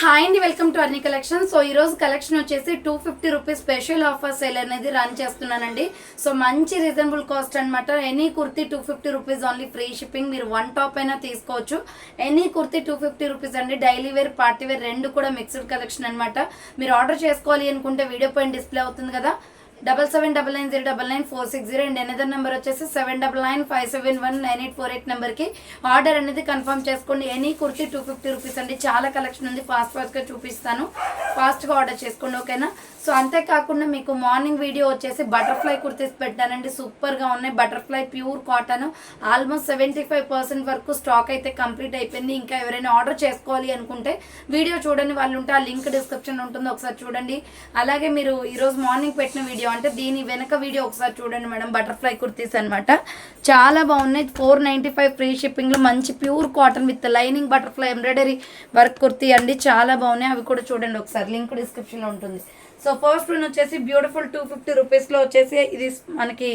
Hi అండి welcome to Arni collection so ఈరోజు collection వచ్చేసి two fifty rupees special offer sale అనేది run చేస్తున్నానండి. సో మంచి రీజనబుల్ కాస్ట్ అనమాట any kurti two fifty rupees only free shipping మీరు one top అయినా తీసుకోవచ్చు. Any kurti two fifty rupees అండి డైలీ వేర్ పార్టీ వేర్ రెండు కూడా మిక్స్డ్ కలెక్షన్ అనమాట మీరు ఆర్డర్ చేసుకోవాలి అనుకుంటే వీడియో పైన డిస్ప్లే అవుతుంది కదా. Double seven double nine zero double nine four six zero and another number వచ్చేసి seven double nine five seven one nine eight four eight నెంబర్కి ఆర్డర్ అనేది కన్ఫర్మ్ చేసుకోండి. Any kurti two fifty rupees అండి. చాలా collection ఉంది. Fast ఫాస్ట్గా చూపిస్తాను. ఫాస్ట్గా ఆర్డర్ చేసుకోండి ఓకేనా సో అంతేకాకుండా మీకు మార్నింగ్ వీడియో వచ్చేసి బటర్ఫ్లై కుర్తీస్ పెట్టానండి. సూపర్గా ఉన్నాయి. Butterfly pure cotton almost seventy five percent వరకు స్టాక్ అయితే కంప్లీట్ అయిపోయింది. ఇంకా ఎవరైనా ఆర్డర్ చేసుకోవాలి అనుకుంటే వీడియో చూడండి వాళ్ళు ఉంటే ఆ లింక్ డిస్క్రిప్షన్ ఉంటుంది. ఒకసారి చూడండి. అలాగే మీరు ఈరోజు మార్నింగ్ పెట్టిన వీడియో అంటే దీని వెనక వీడియో ఒకసారి చూడండి మేడం బటర్ఫ్లై కుర్తీస్ అనమాట చాలా బాగున్నాయి. ఫోర్ నైంటీ ఫైవ్ ఫ్రీ షిప్పింగ్లో మంచి pure cotton with lining butterfly embroidery work kurti అండి. చాలా బాగున్నాయి. అవి కూడా చూడండి ఒకసారి. లింక్ డిస్క్రిప్షన్లో ఉంటుంది. సో ఫస్ట్ వన్ వచ్చేసి బ్యూటిఫుల్ టూ ఫిఫ్టీ రూపీస్లో వచ్చేసి ఇది మనకి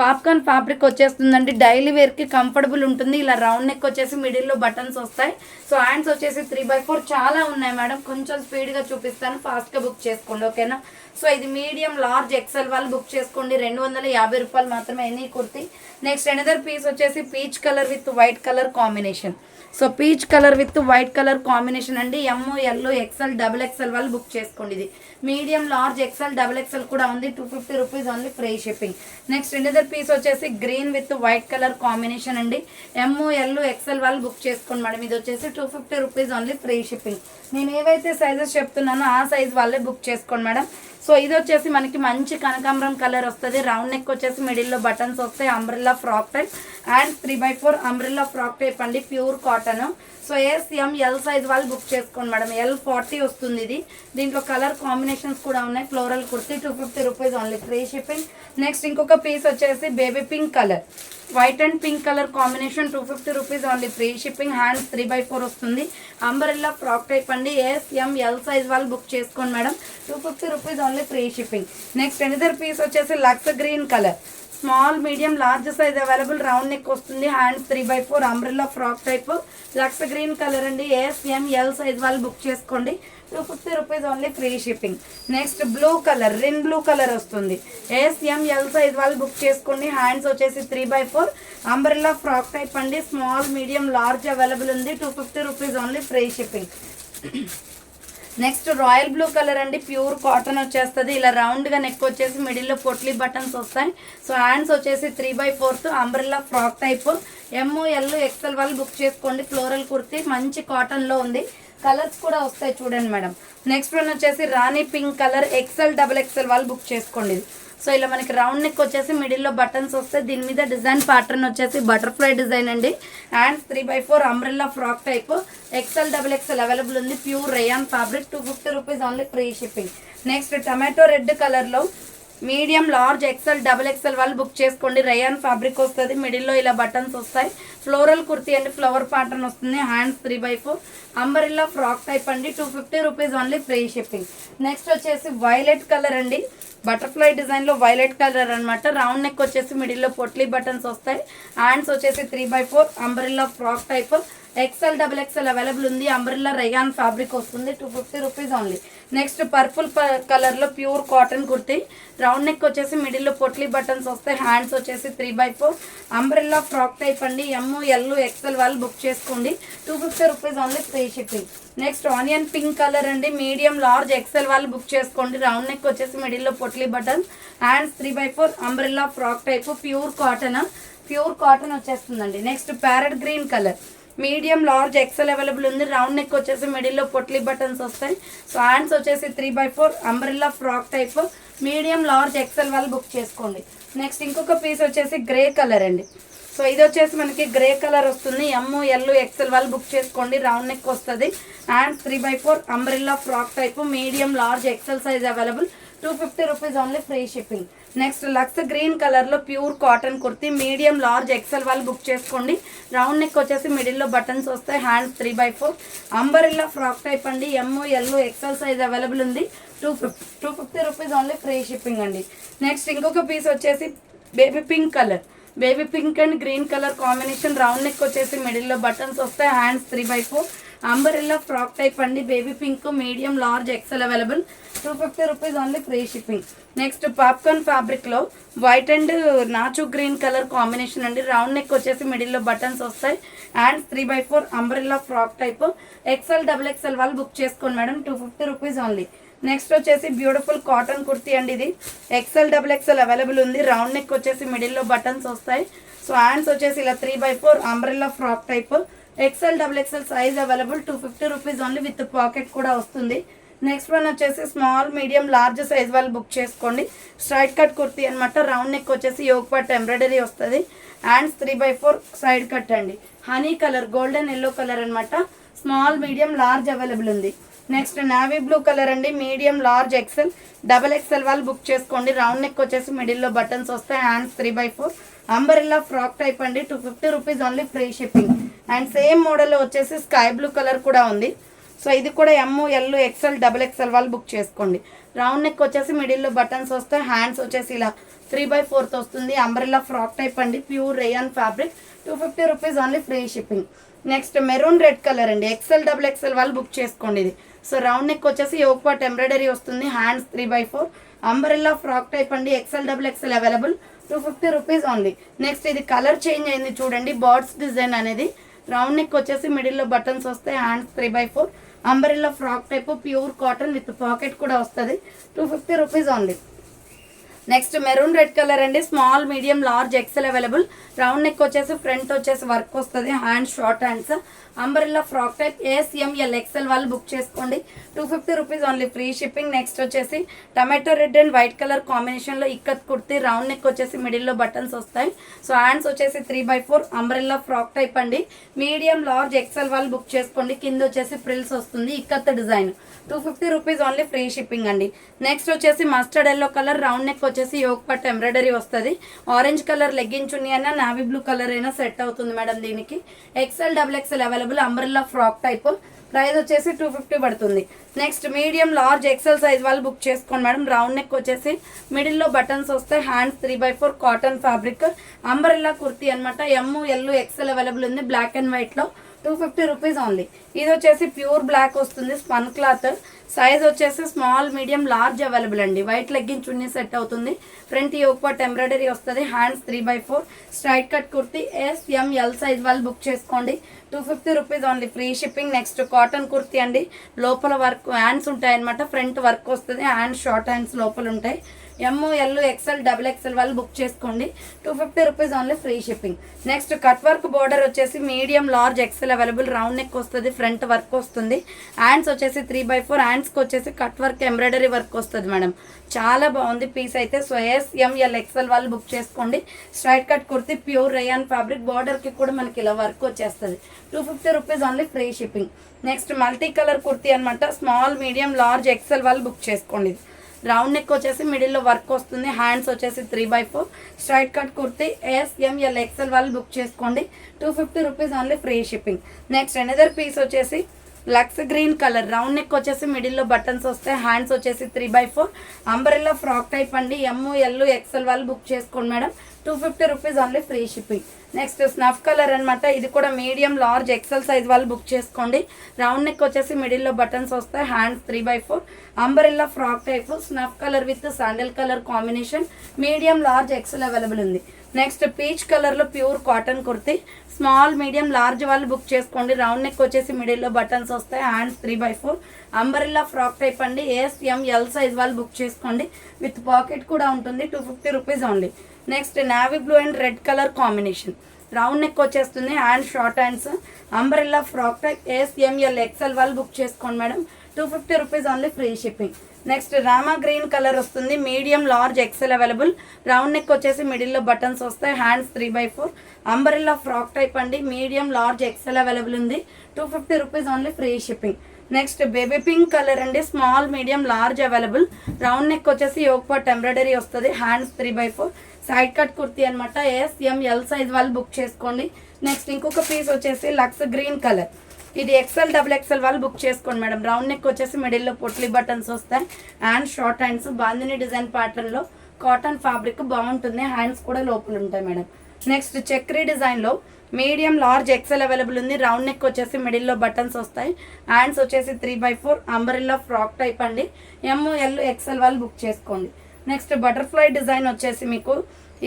పాప్కార్న్ ఫ్యాబ్రిక్ వచ్చేస్తుందండి. డైలీ వేర్కి కంఫర్టబుల్ ఉంటుంది. ఇలా రౌండ్ నెక్ వచ్చేసి మిడిల్లో బటన్స్ వస్తాయి. సో హ్యాండ్స్ వచ్చేసి త్రీ బై ఫోర్ చాలా ఉన్నాయి మేడం. కొంచెం స్పీడ్గా చూపిస్తాను. ఫాస్ట్గా బుక్ చేసుకోండి ఓకేనా? సో ఇది మీడియం లార్జ్ ఎక్సెల్ వాళ్ళు బుక్ చేసుకోండి. రెండు వందల యాభై రూపాయలు మాత్రమే any kurti. Next another piece వచ్చేసి peach colour with white colour combination. So peach colour with white colour combination అండి. M L XL double XL వాళ్ళు బుక్ చేసుకోండి ఇది. Medium large XL double XL కూడా ఉంది. Two fifty rupees only free shipping next another piece వచ్చేసి green with white colour combination అండి. M L XL వాళ్ళు book చేసుకోండి మేడం ఇది వచ్చేసి two fifty rupees only free shipping నేను ఏవైతే సైజెస్ చెప్తున్నానో ఆ సైజ్ వాళ్ళే బుక్ చేసుకోండి మేడం సో ఇది వచ్చేసి మనకి మంచి కనకాంబరం కలర్ వస్తుంది. రౌండ్ నెక్ వచ్చేసి మిడిల్లో బటన్స్ వస్తాయి. Umbrella frock type and three by four umbrella frock type అండి. Pure cotton so S M L size వాళ్ళు బుక్ చేసుకోండి మేడం ఎల్ ఫార్టీ వస్తుంది ఇది. దీంట్లో కలర్ కాంబినేషన్ కాంబినేషన్స్ కూడా ఉన్నాయి. Floral kurti two fifty rupees only free shipping next ఇంకొక piece వచ్చేసి baby pink colour white and pink colour combination two fifty rupees only free shipping hands three by four వస్తుంది. Umbrella frock type అండి. S M L size వాళ్ళు book చేసుకోండి madam. Two fifty rupees only free shipping next another piece వచ్చేసి lux green colour small medium large size available round neck వస్తుంది. Hands three by four umbrella frock type lux green colour అండి. S M L size వాళ్ళు book చేసుకోండి. Two fifty rupees only free shipping next blue colour Rin blue colour వస్తుంది. S M L size వాళ్ళు book చేసుకోండి. Hands వచ్చేసి three by four umbrella frock type అండి. Small medium large available ఉంది. Two fifty rupees only free shipping next royal blue colour అండి pure cotton వచ్చేస్తుంది. ఇలా రౌండ్గా నెక్ వచ్చేసి మిడిల్లో పొట్లీ బటన్స్ వస్తాయి. సో హ్యాండ్స్ వచ్చేసి three by fourth umbrella frock type M L XL వాళ్ళు బుక్ చేసుకోండి ఫ్లోరల్ కుర్తీ. మంచి కాటన్లో ఉంది. కలర్స్ కూడా వస్తాయి చూడండి మేడం. నెక్స్ట్ వన్ వచ్చేసి Rani pink colour XL double XL వాళ్ళు బుక్ చేసుకోండి. సో ఇలా మనకి రౌండ్ నెక్ వచ్చేసి మిడిల్లో బటన్స్ వస్తే దీని మీద డిజైన్ ప్యాటర్న్ వచ్చేసి బటర్ఫ్లై డిజైన్ అండి. Hands three by four umbrella frock type XL double XL available ఉంది. Pure rayon fabric two fifty rupees only free shipping next tomato red కలర్లో medium large XL double XL వాళ్ళు book చేసుకోండి. Rayon fabric వస్తుంది. మిడిల్లో ఇలా buttons వస్తాయి. Floral kurti అండి. Flower pattern వస్తుంది. Hands three by four umbrella frock type అండి. Two fifty rupees only free shipping next వచ్చేసి వైలెట్ కలర్ అండి. బటర్ఫ్లై డిజైన్లో వైలెట్ కలర్ అనమాట రౌండ్ నెక్ వచ్చేసి మిడిల్లో పొట్లీ బటన్స్ వస్తాయి. హ్యాండ్స్ వచ్చేసి three by four umbrella frock type. XL double XL available ఉంది. అంబ్రిల్లా రయాన్ ఫ్యాబ్రిక్ వస్తుంది. Two fifty rupees only. Next purple కలర్లో pure cotton kurti. Round neck వచ్చేసి మిడిల్లో పొట్లీ బటన్స్ వస్తాయి. హ్యాండ్స్ వచ్చేసి three by four umbrella frock type అండి. M L XL వాళ్ళు book చేసుకోండి. Two fifty rupees only free shipping next onion pink colour అండి. Medium large XL వాళ్ళు బుక్ చేసుకోండి. రౌండ్ నెక్ వచ్చేసి మిడిల్లో potli button hands three by four umbrella frock type pure cotton pure cotton వచ్చేస్తుందండి. Next parrot green colour medium large XL available ఉంది. Round neck వచ్చేసి మిడిల్లో potli buttons వస్తాయి. సో హ్యాండ్స్ వచ్చేసి three by four umbrella frock type. Medium large XL వాళ్ళు book చేసుకోండి. Next ఇంకొక piece వచ్చేసి గ్రే కలర్ అండి. సో ఇది వచ్చేసి మనకి గ్రే కలర్ వస్తుంది. ఎమ్ ఎల్ ఎక్సెల్ వాళ్ళు బుక్ చేసుకోండి. రౌండ్ నెక్ వస్తుంది. And three by four umbrella frock type. Medium large XL size available. Two fifty rupees only free shipping. Next lux green కలర్లో pure cotton kurti medium large XL వాళ్ళు book చేసుకోండి. Round neck వచ్చేసి మిడిల్లో buttons వస్తాయి hands three by four. Umbrella frock type అండి M yellow XL size available ఉంది. Two fifty two fifty rupees only free shipping అండి. Next ఇంకొక piece వచ్చేసి baby pink colour baby pink and green colour combination round neck వచ్చేసి మిడిల్లో buttons వస్తాయి hands three by four. Umbrella frock type అండి. Baby pink medium large XL available. Two fifty rupees only free shipping next popcorn ఫ్యాబ్రిక్లో white and నాచు green colour combination అండి. Round neck వచ్చేసి మిడిల్లో buttons వస్తాయి. And three by four umbrella frock type XL double XL వాళ్ళు book చేసుకోండి madam. Two fifty rupees only next వచ్చేసి beautiful cotton kurti అండి ఇది. ఎక్సెల్ డబుల్ ఎక్సెల్ అవైలబుల్ ఉంది. రౌండ్ నెక్ వచ్చేసి మిడిల్లో బటన్స్ వస్తాయి. సో హ్యాండ్స్ వచ్చేసి ఇలా three by four umbrella frock type XL double XL size available two fifty rupees only with pocket కూడా వస్తుంది. నెక్స్ట్ వన్ వచ్చేసి స్మాల్ మీడియం లార్జ్ సైజ్ వాళ్ళు బుక్ చేసుకోండి. స్ట్రైట్ కట్ కుర్తీ అనమాట రౌండ్ నెక్ వచ్చేసి యోగ్ పట్ ఎంబ్రాయిడరీ వస్తుంది. Hands three by four side cut అండి. Honey colour golden yellow colour అనమాట స్మాల్ మీడియం లార్జ్ అవైలబుల్ ఉంది. నెక్స్ట్ నావీ బ్లూ కలర్ అండి medium large XL double XL వాళ్ళు బుక్ చేసుకోండి. రౌండ్ నెక్ వచ్చేసి మిడిల్లో బటన్స్ వస్తాయి. Hands three by four umbrella frock type అండి. Two fifty rupees only free shipping and same model వచ్చేసి sky blue colour కూడా ఉంది. సో ఇది కూడా M L XL double XL వాళ్ళు బుక్ చేసుకోండి. రౌండ్ నెక్ వచ్చేసి మిడిల్లో బటన్స్ వస్తాయి హ్యాండ్స్ వచ్చేసి ఇలా త్రీ బై ఫోర్త్ వస్తుంది. అంబ్రెల్లా ఫ్రాక్ టైప్ అండి. Pure rayon fabric two fifty rupees only free shipping next maroon red colour అండి. ఎక్సెల్ డబుల్ ఎక్సెల్ వాళ్ళు బుక్ చేసుకోండి ఇది. సో రౌండ్ నెక్ వచ్చేసి యోగ్ పాట్ ఎంబ్రాయిడరీ వస్తుంది. Hands three by four umbrella frock type అండి. XL double XL available two fifty rupees ఉంది next ఇది colour change అయింది చూడండి. బార్డ్స్ డిజైన్ అనేది రౌండ్ నెక్ వచ్చేసి మిడిల్లో బటన్స్ వస్తాయి. Hands three by four umbrella frock type pure cotton with pocket కూడా వస్తుంది. Two fifty rupees only next maroon red colour అండి. Small medium large XL available round neck వచ్చేసి front వచ్చేసి work వస్తుంది. Hand short hands umbrella frock type S M L XL వాళ్ళు book చేసుకోండి. Two fifty rupees only free shipping next వచ్చేసి tomato red and white colour కాంబినేషన్లో ikat kurti round neck వచ్చేసి మిడిల్లో buttons వస్తాయి. సో హ్యాండ్స్ వచ్చేసి three by four umbrella frock type అండి. Medium large XL వాళ్ళు బుక్ చేసుకోండి. కింద వచ్చేసి ప్రిల్స్ వస్తుంది ikat design. Two fifty rupees only free shipping అండి. నెక్స్ట్ వచ్చేసి mustard yellow colour round neck వచ్చేసి యోగ్ పట్ ఎంబ్రాయిడరీ వస్తుంది. ఆరెంజ్ కలర్ లెగ్గించుని అయినా నావీ బ్లూ కలర్ అయినా సెట్ అవుతుంది మేడం దీనికి. XL double XL available available umbrella frock type price వచ్చేసి టూ ఫిఫ్టీ పడుతుంది. Next medium large XL size వాళ్ళు బుక్ చేసుకోండి మేడం. రౌండ్ నెక్ వచ్చేసి మిడిల్లో బటన్స్ వస్తాయి hands three by four cotton fabric umbrella kurti అనమాట ఎమ్ ఎల్లు ఎక్సెల్ అవైలబుల్ ఉంది. Black and వైట్లో టూ ఫిఫ్టీ రూపీస్ ఓన్లీ ఇది వచ్చేసి ప్యూర్ బ్లాక్ వస్తుంది స్పన్ క్లాత్ సైజ్ వచ్చేసి స్మాల్ మీడియం లార్జ్ అవైలబుల్ అండి. వైట్ లెగ్గిన్ చున్నీ సెట్ అవుతుంది. ఫ్రంట్ యోగపాట్ ఎంబ్రాయిడరీ వస్తుంది. Hands three by four straight cut kurti. S M L size వాళ్ళు బుక్ చేసుకోండి. Two fifty rupees only free shipping next cotton kurti అండి. లోపల work hands ఉంటాయి అనమాట ఫ్రంట్ వర్క్ వస్తుంది హ్యాండ్స్ షార్ట్ హ్యాండ్స్ లోపల ఉంటాయి M L XL double XL వాళ్ళు బుక్ చేసుకోండి. Two fifty rupees only free shipping next cut work border వచ్చేసి medium large XL available round neck వస్తుంది ఫ్రంట్ వర్క్ వస్తుంది. హ్యాండ్స్ వచ్చేసి త్రీ బై ఫోర్ హ్యాండ్స్కి వచ్చేసి కట్ వర్క్ ఎంబ్రాయిడరీ వర్క్ వస్తుంది madam చాలా బాగుంది పీస్ అయితే. So S M L XL వాళ్ళు బుక్ చేసుకోండి. Straight cut kurti pure rayon fabric బార్డర్కి కూడా మనకి ఇలా వర్క్ వచ్చేస్తుంది. Two fifty rupees only free shipping next multi colour kurti అనమాట స్మాల్ మీడియం లార్జ్ ఎక్సెల్ వాళ్ళు బుక్ చేసుకోండి. రౌండ్ నెక్ వచ్చేసి మిడిల్లో వర్క్ వస్తుంది. హ్యాండ్స్ వచ్చేసి three by four straight cut kurti S M L XL వాళ్ళు బుక్ చేసుకోండి. Two fifty rupees only free shipping next another piece వచ్చేసి lux green colour. Round neck వచ్చేసి మిడిల్లో బటన్స్ వస్తాయి. హ్యాండ్స్ వచ్చేసి three by four. Umbrella frock type అండి. M L XL వాళ్ళు book చేసుకోండి madam. Two fifty rupees only free shipping next snuff colour అనమాట ఇది కూడా మీడియం లార్జ్ ఎక్సెల్ సైజ్ వాళ్ళు బుక్ చేసుకోండి. రౌండ్ నెక్ వచ్చేసి మిడిల్లో బటన్స్ వస్తాయి. Hands three by four umbrella frock type snuff colour with sandal colour combination medium large XL available ఉంది. Next peach కలర్లో pure cotton kurti. Small medium large వాళ్ళు book చేసుకోండి. Round neck వచ్చేసి మిడిల్లో buttons వస్తాయి. Hands three by four. Umbrella frock type అండి. As L size వాళ్ళు book చేసుకోండి. విత్ పాకెట్ కూడా ఉంటుంది. Two fifty rupees only. Next navy blue and red colour combination. Round neck వచ్చేస్తుంది. Hand short hands. Umbrella frock type. S XL XL వాళ్ళు book చేసుకోండి madam. Two fifty rupees only free shipping. Next Rama green colour వస్తుంది. Medium large XL available. Round neck వచ్చేసి మిడిల్లో buttons వస్తాయి. Hands three by four. Umbrella frock type అండి. Medium large XL available ఉంది. Two fifty rupees only free shipping. Next baby pink colour అండి. Small medium large available. Round neck వచ్చేసి Yog pot embroidery వస్తుంది. Hands three by four. Side cut kurti అనమాట S M L size వాళ్ళు book చేసుకోండి. Next ఇంకొక piece వచ్చేసి lux green colour. ఇది XL double XL వాళ్ళు బుక్ చేసుకోండి మేడం. రౌండ్ నెక్ వచ్చేసి మిడిల్లో పొట్లీ బటన్స్ వస్తాయి. And short hands bandhani design ప్యాటర్న్లో కాటన్ ఫ్యాబ్రిక్ బాగుంటుంది. హ్యాండ్స్ కూడా లోపల ఉంటాయి మేడం. నెక్స్ట్ చక్రీ డిజైన్లో మీడియం లార్జ్ ఎక్సెల్ అవైలబుల్ ఉంది. రౌండ్ నెక్ వచ్చేసి మిడిల్లో బటన్స్ వస్తాయి. హ్యాండ్స్ వచ్చేసి three by four umbrella frock type అండి. ఎంఎల్ ఎల్ ఎక్సెల్ వాళ్ళు బుక్ చేసుకోండి. నెక్స్ట్ బటర్ఫ్లై డిజైన్ వచ్చేసి మీకు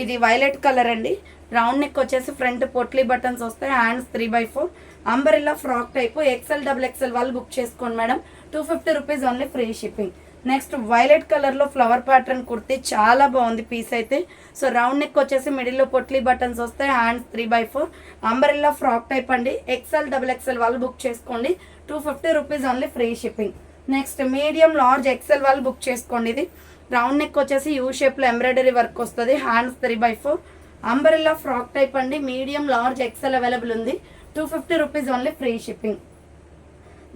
ఇది వైలెట్ కలర్ అండి. రౌండ్ నెక్ వచ్చేసి ఫ్రంట్ పొట్లీ బటన్స్ వస్తాయి. Hands three by four umbrella frock type XL double XL వాళ్ళు బుక్ చేసుకోండి madam. Two fifty rupees only free shipping next violet కలర్లో ఫ్లవర్ ప్యాటర్న్ కుర్తీ చాలా బాగుంది పీస్ అయితే. సో రౌండ్ నెక్ వచ్చేసి మిడిల్లో పొట్లీ బటన్స్ వస్తాయి hands three by four umbrella frock type అండి. ఎక్సెల్ డబుల్ ఎక్సెల్ వాళ్ళు బుక్ చేసుకోండి. Two fifty rupees only free shipping next medium large XL వాళ్ళు బుక్ చేసుకోండి ఇది. రౌండ్ నెక్ వచ్చేసి యూ షేప్లో ఎంబ్రాయిడరీ వర్క్ వస్తుంది hands three by four umbrella frock type అండి. మీడియం లార్జ్ ఎక్సెల్ అవైలబుల్ ఉంది. Two fifty rupees only free shipping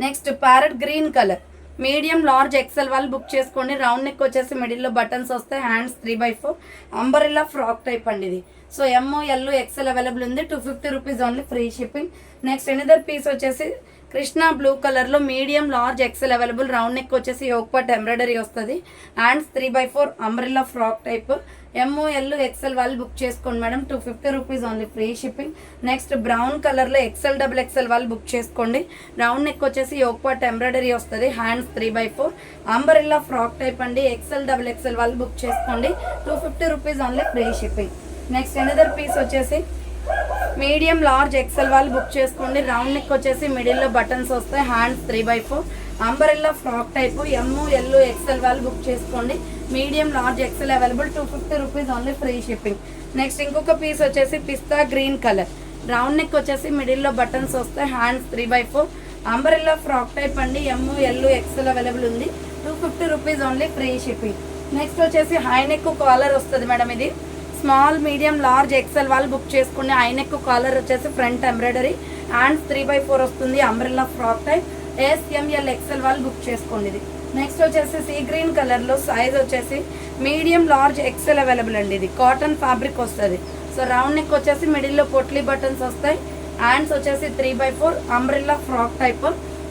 next parrot green colour medium large XL వాళ్ళు book చేసుకోండి. Round neck వచ్చేసి మిడిల్లో buttons వస్తాయి. Hands three by four umbrella frock type అండి ఇది. So M L XL available ఉంది. Two fifty rupees only free shipping next another piece వచ్చేసి Krishna blue కలర్లో medium large XL available round neck వచ్చేసి యోగపాట్ embroidery వస్తుంది. Hands three by four umbrella frock type MO L XL వాళ్ళు book చేసుకోండి madam two fifty rupees only free shipping next brown కలర్లో XL double XL వాళ్ళు book చేసుకోండి. Round neck వచ్చేసి యోగపాట్ embroidery వస్తుంది. Hands three by four umbrella frock type అండి. XL double XL వాళ్ళు book చేసుకోండి. Two fifty rupees only free shipping next another piece వచ్చేసి medium large XL వాళ్ళు బుక్ చేసుకోండి. రౌండ్ నెక్ వచ్చేసి మిడిల్లో బటన్స్ వస్తాయి. Hands three by four umbrella frock type M L XL వాళ్ళు బుక్ చేసుకోండి. Medium large XL available two fifty rupees only free shipping next ఇంకొక piece వచ్చేసి pista green colour round neck వచ్చేసి మిడిల్లో buttons వస్తాయి. Hands three by four umbrella frock type అండి. M L XL available ఉంది. Two fifty rupees only free shipping next వచ్చేసి high neck collar వస్తుంది madam ఇది. స్మాల్ మీడియం లార్జ్ ఎక్సెల్ వాళ్ళు book చేసుకునే ఆయనకు కాలర్ వచ్చేసి front embroidery hands three by four వస్తుంది umbrella frock type. S M L XL వాళ్ళు బుక్ చేసుకోండి ఇది. నెక్స్ట్ వచ్చేసి సీ గ్రీన్ కలర్లో సైజ్ వచ్చేసి మీడియం లార్జ్ ఎక్సెల్ అవైలబుల్ అండి ఇది. కాటన్ ఫ్యాబ్రిక్ వస్తుంది. సో రౌండ్ నెక్ వచ్చేసి మిడిల్లో పొట్లీ బటన్స్ వస్తాయి. హ్యాండ్స్ వచ్చేసి three by four umbrella frock type.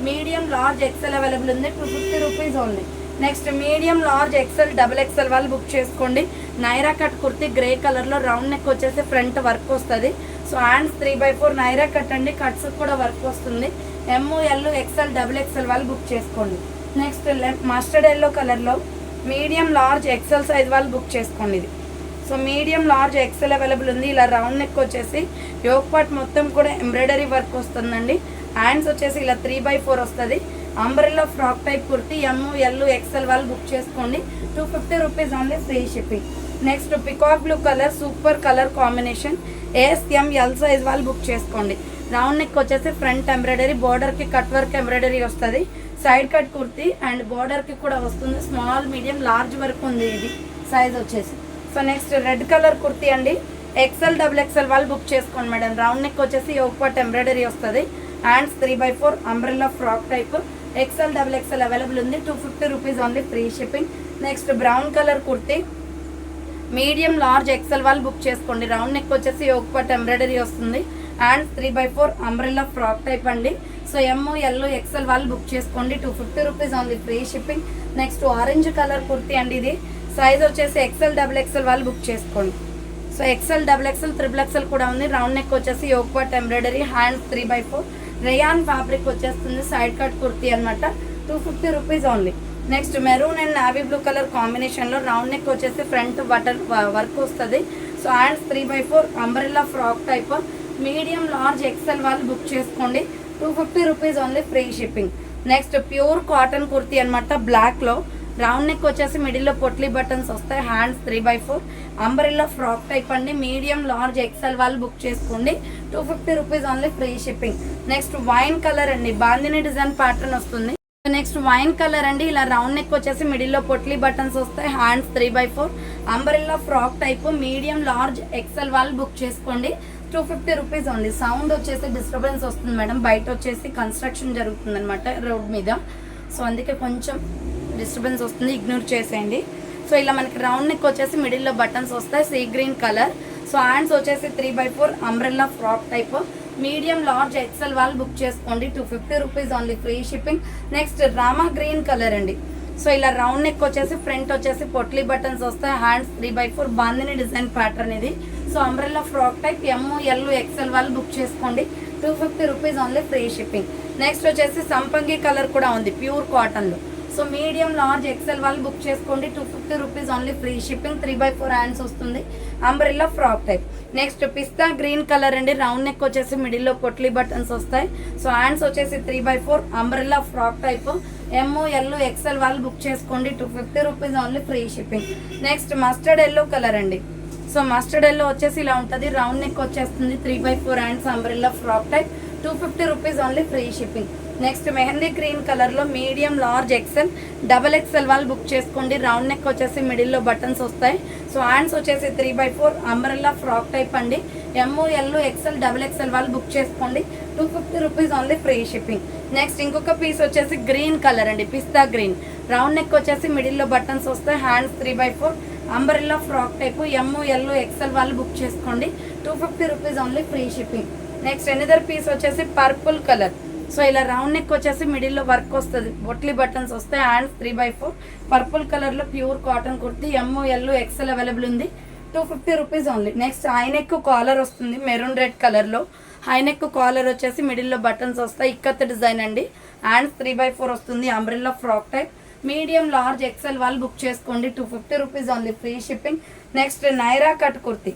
Medium large XL available ఉంది. Two fifty rupees only next medium large XL double XL వాళ్ళు book చేసుకోండి. నైరా కట్ కుర్తి గ్రే కలర్లో రౌండ్ నెక్ వచ్చేసి ఫ్రంట్ వర్క్ వస్తుంది. So hands three by four Naira cut అండి. Cuts కూడా work వస్తుంది. M L XL double XL వాళ్ళు book చేసుకోండి. నెక్స్ట్ మస్టర్డ్ ఎల్లో కలర్లో మీడియం లార్జ్ ఎక్సెల్ సైజ్ వాళ్ళు బుక్ చేసుకోండి ఇది. So medium large XL available ఉంది. ఇలా రౌండ్ నెక్ వచ్చేసి యోగ్ పార్ట్ మొత్తం కూడా ఎంబ్రాయిడరీ వర్క్ వస్తుందండి. హ్యాండ్స్ వచ్చేసి ఇలా త్రీ బై ఫోర్ వస్తుంది. Umbrella frock type kurti M L XL వాళ్ళు బుక్ చేసుకోండి. Two fifty rupees only free shipping next peacock blue colour super colour combination A S M L size వాళ్ళు book చేసుకోండి. Round neck వచ్చేసి front embroidery బార్డర్కి cut work embroidery వస్తుంది. Side cut kurti and బోర్డర్కి కూడా వస్తుంది. స్మాల్ మీడియం లార్జ్ వరకు ఉంది ఇది. సైజ్ వచ్చేసి. So next red colour kurti అండి. ఎక్సెల్ డబుల్ ఎక్సెల్ వాళ్ళు బుక్ చేసుకోండి మేడం రౌండ్ నెక్ వచ్చేసి ఒకపాట్ ఎంబ్రాయిడరీ వస్తుంది. Hands three by four umbrella frock type XL double XL available ఉంది. Two fifty rupees only free shipping next brown colour kurti medium large XL వాళ్ళు book చేసుకోండి. Round neck వచ్చేసి ఒకపాట్ embroidery వస్తుంది. And three by four umbrella frock type అండి. So M L XL వాళ్ళు book చేసుకోండి. Two fifty rupees only free shipping next orange colour kurti అండి ఇది. Size వచ్చేసి ఎక్సెల్ డబుల్ ఎక్సెల్ వాళ్ళు బుక్ చేసుకోండి. So XL double XL triple XL కూడా ఉంది. రౌండ్ నెక్ వచ్చేసి యోగపాట్ embroidery hands three by four rayon fabric వచ్చేస్తుంది సైడ్ కట్ కుర్తీ అనమాట two fifty rupees only next maroon and navy blue colour కాంబినేషన్లో round neck వచ్చేసి front button work వస్తుంది. So hands three by four umbrella frock type medium large XL వాళ్ళు book చేసుకోండి. Two fifty rupees only free shipping next pure cotton kurti అనమాట బ్లాక్లో round neck వచ్చేసి మిడిల్లో potli buttons వస్తాయి hands three by four umbrella frock type అండి. Medium large XL వాళ్ళు book చేసుకోండి. Two fifty rupees only free shipping next wine colour అండి. Bandhani design pattern వస్తుంది. నెక్స్ట్ వైన్ కలర్ అండి. ఇలా రౌండ్ నెక్ వచ్చేసి మిడిల్లో పొట్లీ బటన్స్ వస్తాయి hands three by four umbrella frock type medium large XL వాళ్ళు బుక్ చేసుకోండి. టూ ఫిఫ్టీ రూపీస్ ఉంది సౌండ్ వచ్చేసి డిస్టర్బెన్స్ వస్తుంది మేడం. బయట వచ్చేసి కన్స్ట్రక్షన్ జరుగుతుంది అనమాట రోడ్ మీద. సో అందుకే కొంచెం డిస్టర్బెన్స్ వస్తుంది ఇగ్నోర్ చేసేయండి. సో ఇలా మనకి రౌండ్ నెక్ వచ్చేసి మిడిల్లో బటన్స్ వస్తాయి sea green colour. So hands వచ్చేసి three by four umbrella frock type. Medium large XL వాళ్ళు బుక్ చేసుకోండి two fifty rupees only free shipping. Next Rama green colour అండి. సో ఇలా రౌండ్ నెక్ వచ్చేసి front వచ్చేసి పొట్లీ బటన్స్ వస్తాయి hands three by four bandhani design pattern ఇది. So umbrella frock type M L XL వాళ్ళు book చేసుకోండి two fifty rupees only free shipping. Next వచ్చేసి సంపంగి కలర్ కూడా ఉంది ప్యూర్ కాటన్లో. సో మీడియం లార్జ్ ఎక్సెల్ వాళ్ళు బుక్ చేసుకోండి. Two fifty rupees only free shipping three by four hands వస్తుంది. Umbrella frock type next pista green colour అండి. Round neck వచ్చేసి మిడిల్లో పొట్లీ బటన్స్ వస్తాయి. సో హ్యాండ్స్ వచ్చేసి three by four umbrella frock type M L XL వాళ్ళు book చేసుకోండి. Two fifty rupees only free shipping next mustard yellow colour అండి. So mustard yellow వచ్చేసి ఇలా ఉంటుంది. రౌండ్ నెక్ వచ్చేస్తుంది. Three by four hands umbrella frock type two fifty rupees only free shipping next mehndi green కలర్లో medium large XL double XL వాళ్ళు book చేసుకోండి. Round neck వచ్చేసి మిడిల్లో బటన్స్ వస్తాయి. సో హ్యాండ్స్ వచ్చేసి three by four umbrella frock type అండి. M L XL double XL వాళ్ళు book చేసుకోండి. Two fifty rupees only free shipping next ఇంకొక పీస్ వచ్చేసి గ్రీన్ కలర్ అండి పిస్తా గ్రీన్ రౌండ్ నెక్ వచ్చేసి మిడిల్లో బటన్స్ వస్తాయి. Hands three by four umbrella frock type M L XL వాళ్ళు బుక్ చేసుకోండి. Two fifty rupees only free shipping next another piece వచ్చేసి purple colour so ఇలా రౌండ్ నెక్ వచ్చేసి మిడిల్లో వర్క్ వస్తుంది. బొట్లీ బటన్స్ వస్తాయి hands three by four purple కలర్లో pure cotton kurti M L XL available ఉంది. Two fifty rupees only next high neck collar వస్తుంది maroon red కలర్లో హైనెక్ కాలర్ వచ్చేసి మిడిల్లో బటన్స్ వస్తాయి ఇక్కత్ డిజైన్ అండి. హ్యాండ్స్ త్రీ బై ఫోర్ వస్తుంది umbrella frock type medium large XL వాళ్ళు book చేసుకోండి. Two fifty rupees only free shipping next Naira cut kurti.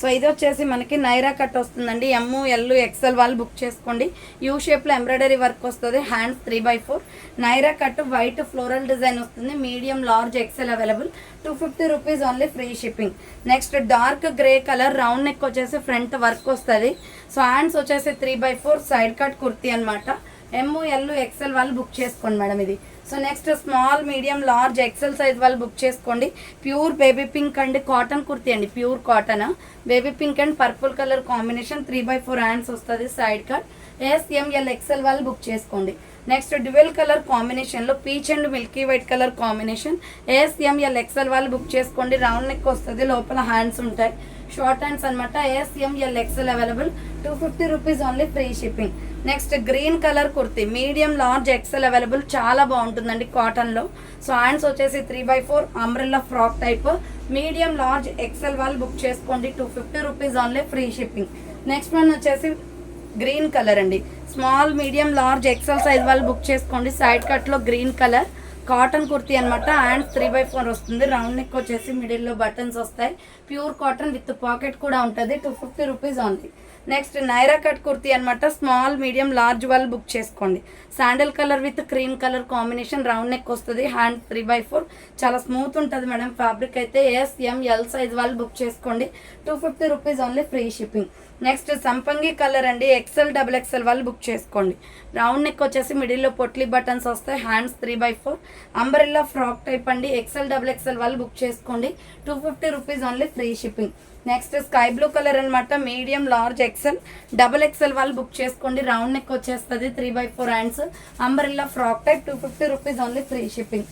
So ఇది వచ్చేసి మనకి నైరా కట్ వస్తుందండి. ఎమ్ము ఎల్లు ఎక్సెల్ వాళ్ళు బుక్ చేసుకోండి. యూ షేప్లో ఎంబ్రాయిడరీ వర్క్ వస్తుంది. Hands three by four Naira cut white floral design వస్తుంది. Medium large XL available two fifty rupees only free shipping next dark grey colour round neck వచ్చేసి front work వస్తుంది. So hands వచ్చేసి three by four side cut kurti అనమాట M L XL వాళ్ళు book చేసుకోండి madam ఇది. So next small medium large XL size వాళ్ళు book చేసుకోండి. Pure baby pink and cotton kurti అండి. Pure cotton baby pink and purple colour combination three by four hands వస్తుంది side cut S M L XL వాళ్ళు book చేసుకోండి. Next dual colour కాంబినేషన్లో peach and milky white colour combination S M L XL వాళ్ళు book చేసుకోండి. Round neck వస్తుంది లోపల hands ఉంటాయి. Short hands అనమాట S M L XL available two fifty rupees only free shipping next green colour kurti medium large XL available చాలా బాగుంటుందండి కాటన్లో so hands వచ్చేసి three by four umbrella frock type medium large XL వాళ్ళు book చేసుకోండి. Two fifty rupees only free shipping next one వచ్చేసి green colour అండి. Small medium large XL size వాళ్ళు book చేసుకోండి. సైడ్ కట్లో గ్రీన్ కలర్ కాటన్ కుర్తీ అనమాట hands three by four వస్తుంది. Round neck వచ్చేసి మిడిల్లో బటన్స్ వస్తాయి. ప్యూర్ కాటన్ విత్ పాకెట్ కూడా ఉంటుంది. టూ ఫిఫ్టీ రూపీస్ ఉంది నెక్స్ట్ నైరా కట్ కుర్తీ అనమాట స్మాల్ మీడియం లార్జ్ వాళ్ళు బుక్ చేసుకోండి. Sandal colour with cream colour combination round neck వస్తుంది. హ్యాండ్ త్రీ బై ఫోర్ చాలా స్మూత్ ఉంటుంది మేడం ఫ్యాబ్రిక్ అయితే ఎస్ ఎం ఎల్ సైజ్ వాళ్ళు బుక్ చేసుకోండి. Two fifty rupees only free shipping next సంపంగి colour అండి ఎక్సెల్ డబుల్ ఎక్సెల్ వాళ్ళు book చేసుకోండి. రౌండ్ నెక్ వచ్చేసి మిడిల్లో పొట్లీ బటన్స్ వస్తాయి hands three by four. Umbrella frock type అండి ఎక్సెల్ డబుల్ ఎక్సెల్ వాళ్ళు బుక్ చేసుకోండి. Two fifty rupees only free shipping. Next sky blue colour అనమాట medium large XL. Double XL వాళ్ళు బుక్ చేసుకోండి రౌండ్ నెక్ వచ్చేస్తుంది three by four hands. Umbrella frock type two fifty rupees only free shipping.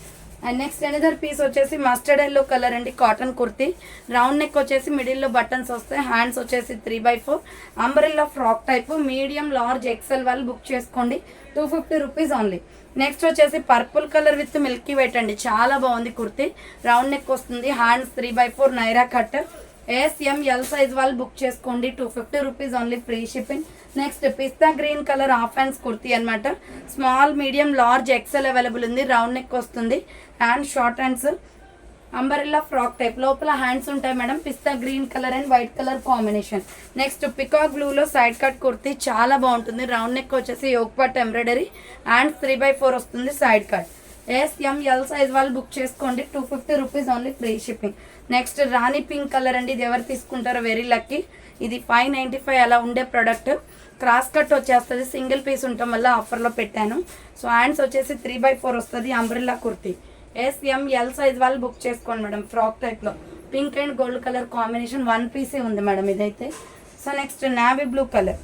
And next another piece వచ్చేసి mustard yellow colour అండి cotton kurti. Round neck వచ్చేసి మిడిల్లో buttons వస్తాయి hands వచ్చేసి three by four umbrella frock type medium large XL వాళ్ళు book చేసుకోండి. Two fifty rupees only next వచ్చేసి purple colour with milky white అండి చాలా బాగుంది కుర్తీ. రౌండ్ నెక్ వస్తుంది hands three by four Naira cut S M L size వాళ్ళు book చేసుకోండి two fifty rupees only free shipping next పిస్తా green colour half hands kurti అనమాట small medium large XL available ఉంది. Round neck వస్తుంది. Hand short hands umbrella frock type లోపల hands ఉంటాయి madam. Pista green colour and white colour combination. Next peacock బ్లూలో side cut kurti చాలా బాగుంటుంది. Round neck వచ్చేసి yoke pat embroidery and three by four వస్తుంది side cut S M L size వాళ్ళు book చేసుకోండి. Two fifty rupees only free shipping next రాణి pink colour అండి. ఇది ఎవరు తీసుకుంటారో వెరీ లక్కీ ఇది ఫైవ్ నైంటీ ఫైవ్ అలా ఉండే ప్రోడక్ట్ క్రాస్ కట్ వచ్చేస్తుంది సింగిల్ పీస్ ఉండటం వల్ల ఆఫర్లో పెట్టాను. సో హ్యాండ్స్ వచ్చేసి త్రీ బై ఫోర్ వస్తుంది umbrella kurti. S M L L size వాళ్ళు బుక్ చేసుకోండి మేడం ఫ్రాక్ టైప్లో pink and gold colour combination one పీసే ఉంది మేడం ఇదైతే. So next navy blue colour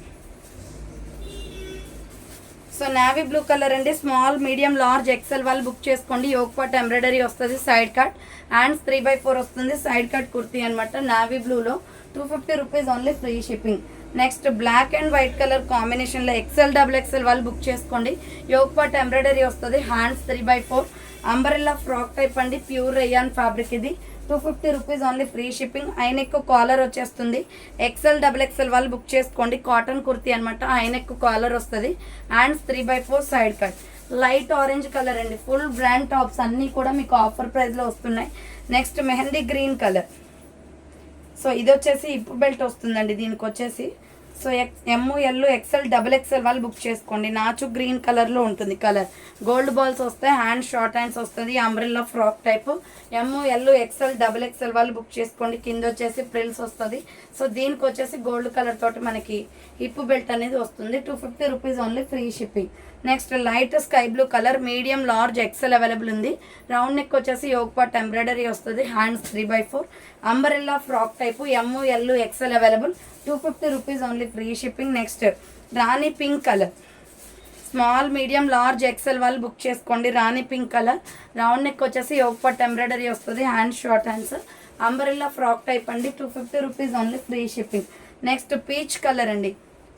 so navy blue colour అండి small medium large XL వాళ్ళు book చేసుకోండి. Yoke pot embroidery వస్తుంది side cut hands three by four వస్తుంది side cut kurti అనమాట navy బ్లూలో two fifty rupees only free shipping next black and white colour కాంబినేషన్లో XL double XL వాళ్ళు book చేసుకోండి. Yoke pot embroidery వస్తుంది. Hands three by four umbrella frock type అండి. Pure rayon fabric ఇది. Two fifty rupees only free shipping ఐనెక్ collar వచ్చేస్తుంది. XL double XL వాళ్ళు book చేసుకోండి. Cotton kurti అనమాట ఐనెక్ కాలర్ వస్తుంది. Hands three by four side cut light orange colour అండి. Full brand tops అన్నీ కూడా మీకు ఆఫర్ ప్రైస్లో వస్తున్నాయి. Next mehndi green colour so ఇది వచ్చేసి ఇప్పు బెల్ట్ వస్తుందండి దీనికి వచ్చేసి so X M L XL double XL వాళ్ళు బుక్ చేసుకోండి. నాచు గ్రీన్ కలర్లో ఉంటుంది కలర్ గోల్డ్ బాల్స్ వస్తాయి హ్యాండ్ షార్ట్ హ్యాండ్స్ వస్తుంది. Umbrella frock type M L XL double XL వాళ్ళు బుక్ చేసుకోండి. కింద వచ్చేసి ప్రిల్స్ వస్తుంది. సో దీనికి వచ్చేసి గోల్డ్ కలర్ తోటి మనకి హిప్ బెల్ట్ అనేది వస్తుంది. Two fifty rupees only free shipping next light sky blue colour medium large XL available ఉంది. రౌండ్ నెక్ వచ్చేసి యోగపాట్ ఎంబ్రాయిడరీ వస్తుంది. Hands three by four umbrella frock type M L XL available two fifty rupees only free shipping next Rani pink colour small medium large XL వాళ్ళు book చేసుకోండి. రాణి pink colour round neck వచ్చేసి ఒకపట్ embroidery వస్తుంది. Hand short hands umbrella frock type అండి. Two fifty rupees only free shipping next peach colour అండి.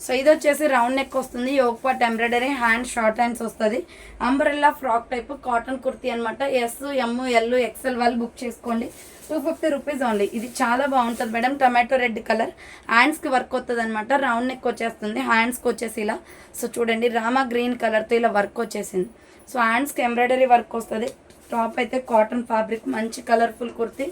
So ఇది వచ్చేసి round neck వస్తుంది. Yoke pat embroidery hand short hands వస్తుంది. Umbrella frock type cotton kurti అనమాట S M L XL వాళ్ళు book చేసుకోండి. Two fifty rupees only ఇది చాలా బాగుంటుంది మేడం. Tomato red colour. హ్యాండ్స్కి వర్క్ వస్తుంది అనమాట రౌండ్ నెక్ వచ్చేస్తుంది. హ్యాండ్స్కి వచ్చేసి ఇలా. సో చూడండి రామా గ్రీన్ కలర్తో ఇలా వర్క్ వచ్చేసింది. సో హ్యాండ్స్కి ఎంబ్రాయిడరీ వర్క్ వస్తుంది. టాప్ అయితే కాటన్ ఫ్యాబ్రిక్ మంచి colourful kurti.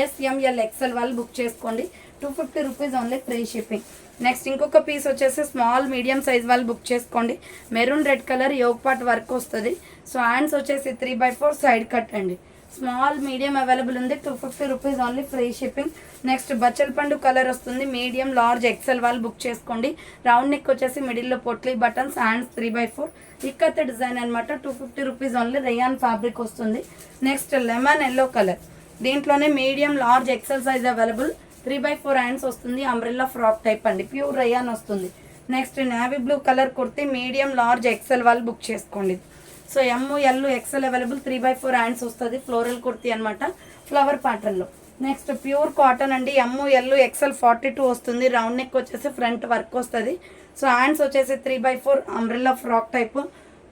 S M L XL వాళ్ళు బుక్ చేసుకోండి. Two fifty rupees only free shipping next ఇంకొక పీస్ వచ్చేసి స్మాల్ మీడియం సైజ్ వాళ్ళు బుక్ చేసుకోండి. Maroon red colour yoke pat work వస్తుంది. సో హ్యాండ్స్ వచ్చేసి three by four side cut అండి. Small medium available ఉంది. Two fifty rupees only free shipping next బచ్చల్ పండు colour వస్తుంది. మీడియం లార్జ్ ఎక్సెల్ వాళ్ళు book చేసుకోండి. రౌండ్ నెక్ వచ్చేసి మిడిల్లో potli buttons hands three by four ikat design అనమాట two fifty rupees only rayon fabric వస్తుంది. నెక్స్ట్ లెమన్ ఎల్లో కలర్ దీంట్లోనే medium large XL size available three by four hands వస్తుంది. Umbrella frock type అండి. Pure rayon వస్తుంది. Next navy blue colour kurti medium large XL వాళ్ళు book చేసుకోండి. So M L XL available three by four hands వస్తుంది. Floral kurti అనమాట flower ప్యాటర్న్లో next pure cotton అండి. M L XL forty two వస్తుంది. Round neck వచ్చేసి front work వస్తుంది. So hands వచ్చేసి three by four umbrella frock type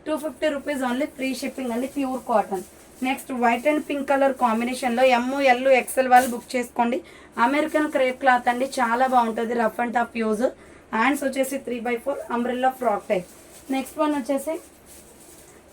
two fifty rupees only free shipping అండి. Pure cotton next white and pink colour కాంబినేషన్లో M L XL వాళ్ళు book చేసుకోండి. American crepe cloth అండి చాలా బాగుంటుంది rough and tough use hands వచ్చేసి three by four umbrella frock type next one వచ్చేసి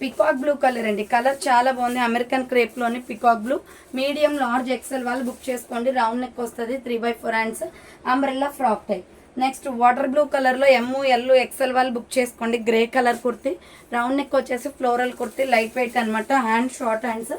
peacock blue colour అండి. కలర్ చాలా బాగుంది American క్రేప్లోని peacock blue medium large XL వాళ్ళు బుక్ చేసుకోండి. రౌండ్ నెక్ వస్తుంది three by four hands umbrella frock type next water blue కలర్లో M L XL వాళ్ళు book చేసుకోండి. Grey colour kurti round neck వచ్చేసి ఫ్లోరల్ కుర్తి లైట్ వెయిట్ అనమాట hand short hands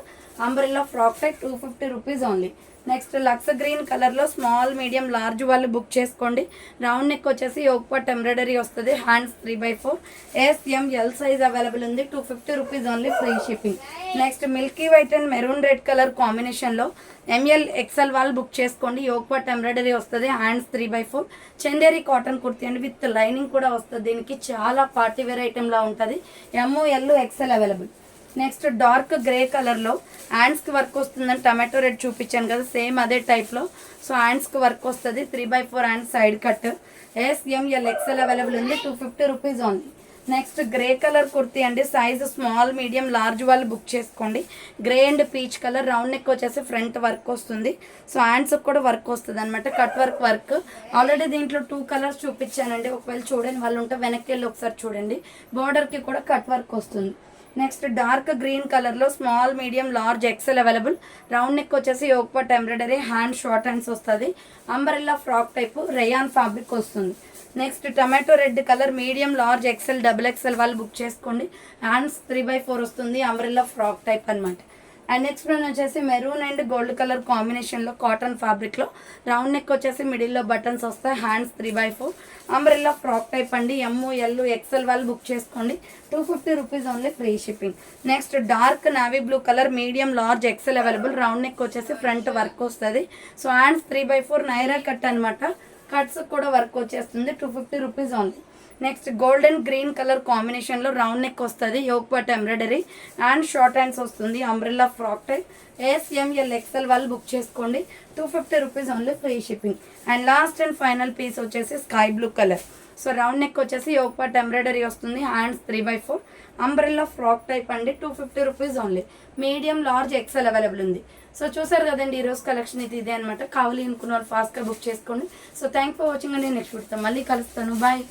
umbrella frock type two fifty rupees only next Lux green కలర్లో small medium large వాళ్ళు book చేసుకోండి. Round neck వచ్చేసి ఒకపట్ embroidery వస్తుంది. Hands three by four S M L size available ఉంది. Two fifty rupees only free shipping next milky white and maroon red colour కాంబినేషన్లో M L XL వాళ్ళు book చేసుకోండి. Yoke pat embroidery వస్తుంది. Hands three by four Chanderi cotton kurti అండి. With lining కూడా వస్తుంది. దీనికి చాలా పార్టీ వేర్ ఐటెంలా ఉంటుంది. ఎంఓఎల్ L XL available next dark grey కలర్లో హ్యాండ్స్కి వర్క్ వస్తుందని టమాటో రెడ్ చూపించాను కదా సేమ్ అదే టైప్లో. సో హ్యాండ్స్కి వర్క్ వస్తుంది three by four hands side cut. S M L XL available ఉంది టూ ఫిఫ్టీ రూపీస్ ఉంది నెక్స్ట్ గ్రే కలర్ కుర్తీ అండి సైజ్ స్మాల్ మీడియం లార్జ్ వాళ్ళు బుక్ చేసుకోండి. Grey and peach colour round neck వచ్చేసి ఫ్రంట్ వర్క్ వస్తుంది. So హ్యాండ్స్కి కూడా work వస్తుంది అనమాట కట్ వర్క్ వర్క్ ఆల్రెడీ దీంట్లో టూ కలర్స్ చూపించానండి ఒకవేళ చూడని వాళ్ళు ఉంటే వెనక్కి వెళ్ళి ఒకసారి చూడండి. బార్డర్కి కూడా కట్ వర్క్ వస్తుంది. నెక్స్ట్ డార్క్ గ్రీన్ కలర్లో small medium large XL available round neck వచ్చేసి yoke pat embroidery hand short hands వస్తుంది. Umbrella frock type rayon fabric వస్తుంది. Next tomato red colour medium large XL double XL వాళ్ళు book చేసుకోండి. Hands three by four వస్తుంది umbrella frock type అనమాట and next one వచ్చేసి maroon and gold colour కాంబినేషన్లో cotton ఫ్యాబ్రిక్లో round neck వచ్చేసి మిడిల్లో బటన్స్ వస్తాయి hands three by four umbrella frock type అండి ఎమ్ము ఎల్ ఎక్సెల్ వాళ్ళు బుక్ చేసుకోండి. Two fifty rupees only free shipping next dark navy blue colour medium large XL available round neck వచ్చేసి front work వస్తుంది. So hands three by four Naira cut అనమాట cuts కూడా work వచ్చేస్తుంది two fifty rupees only next golden green colour కాంబినేషన్లో round neck వస్తుంది yoke pat embroidery. And short hands వస్తుంది umbrella frock type S M L XL వాళ్ళు book చేసుకోండి. Two fifty rupees only free shipping and last and final piece వచ్చేసి sky blue colour so round neck వచ్చేసి yoke pat embroidery వస్తుంది hands three by four umbrella frock type అండి two fifty rupees only medium large XL available ఉంది. So చూసారు కదండి ఈరోజు collection ఇది ఇదే అనమాట కావాలి అనుకున్న వాళ్ళు ఫాస్ట్గా బుక్ చేసుకోండి. సో థ్యాంక్ ఫర్ వాచింగ్ అండి. నెక్స్ట్ పెడతాం మళ్ళీ కలుస్తాను. బాయ్